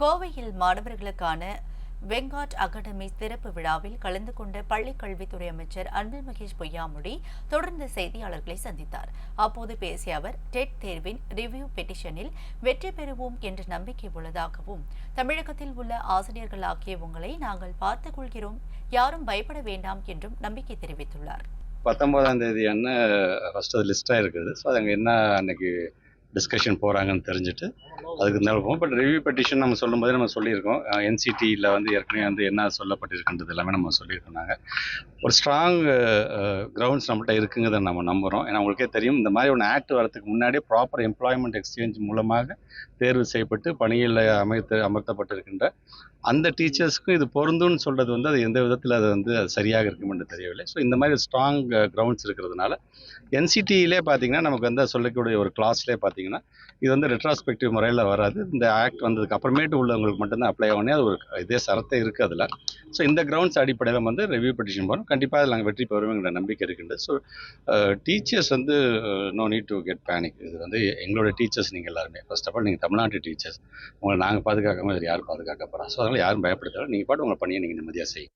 கோவையில் மாணவர்களுக்கான வெங்காட் அகாடமி திறப்பு விழாவில் கலந்து கொண்ட பள்ளிக்கல்வித்துறை அமைச்சர் அன்பில் மகேஷ் பொய்யாமொழி தொடர்ந்து செய்தியாளர்களை சந்தித்தார். அப்போது பேசிய அவர் டெட் தேர்வின் ரிவ்யூ பெட்டிஷனில் வெற்றி பெறுவோம் என்ற நம்பிக்கை உள்ளதாகவும் தமிழகத்தில் உள்ள ஆசிரியர்கள் ஆகிய உங்களை நாங்கள் பார்த்துக் கொள்கிறோம் யாரும் பயப்பட வேண்டாம் என்றும் நம்பிக்கை தெரிவித்துள்ளார். பத்தொன்பதாம் தேதி அன்ன ஃபஸ்ட்டு அது லிஸ்ட்டாக இருக்குது. ஸோ அது அங்கே என்ன அன்னைக்கு டிஸ்கஷன் போகிறாங்கன்னு தெரிஞ்சுட்டு அதுக்கு இருந்தாலும் போகும் பட் ரிவ்யூ பெட்டிஷன் நம்ம சொல்லும்போதே நம்ம சொல்லியிருக்கோம். என்சிடியில் வந்து ஏற்கனவே வந்து என்ன சொல்லப்பட்டிருக்குன்றது எல்லாமே நம்ம சொல்லியிருக்கோம் நாங்கள் ஒரு ஸ்ட்ராங் கிரவுண்ட்ஸ் நம்மகிட்ட இருக்குங்கிறத நம்ம நம்புகிறோம் ஏன்னா உங்களுக்கே தெரியும் இந்த மாதிரி ஒன்று ஆக்ட் வரதுக்கு முன்னாடியே ப்ராப்பர் எம்ப்ளாய்மெண்ட் எக்ஸ்சேஞ்ச் மூலமாக தேர்வு செய்யப்பட்டு பணியில் அமைத்து அமர்த்தப்பட்டிருக்கின்ற அந்த டீச்சர்ஸ்க்கும் இது பொருந்தும்னு சொல்கிறது வந்து அது எந்த விதத்தில் அது வந்து அது சரியாக இருக்கும் என்று தெரியவில்லை. ஸோ இந்த மாதிரி ஸ்ட்ராங் கிரவுண்ட்ஸ் இருக்கிறதுனால என்சிடியிலே பார்த்தீங்கன்னா நமக்கு வந்து சொல்லக்கூடிய ஒரு கிளாஸ்லேயே பார்த்தீங்கன்னா இது வந்து ரெட்ராஸ்பெக்டிவ் முறையில் வராது. இந்த ஆக்ட் வந்ததுக்கு அப்புறமேட்டு உள்ளவங்களுக்கு மட்டும்தான் அப்ளை ஆகணும் அது ஒரு இதே சரத்தை இருக்குது அதில். ஸோ இந்த கிரவுண்ட்ஸ் அடிப்படையில் வந்து ரிவ்யூ பெட்டிஷன் போகிறோம் கண்டிப்பாக அதில் நாங்கள் வெற்றி பெறுவோங்கிற நம்பிக்கை இருக்கின்றது ஸோ டீச்சர்ஸ் வந்து no need to get panic இது வந்து எங்களோட டீச்சர்ஸ் நீங்கள் எல்லாருமே. ஃபர்ஸ்ட் ஆஃப் ஆல் நீங்கள் தமிழ்நாட்டு டீச்சர்ஸ் உங்களை நாங்கள் பாதுகாக்காமல் யார் பாதுகாக்க போகிறோம் ஸோ அதனால் யாரும் பயப்படுத்தல நீங்கள் பாட்டு உங்களை பணியை நீங்கள் நிம்மதியாக செய்யும்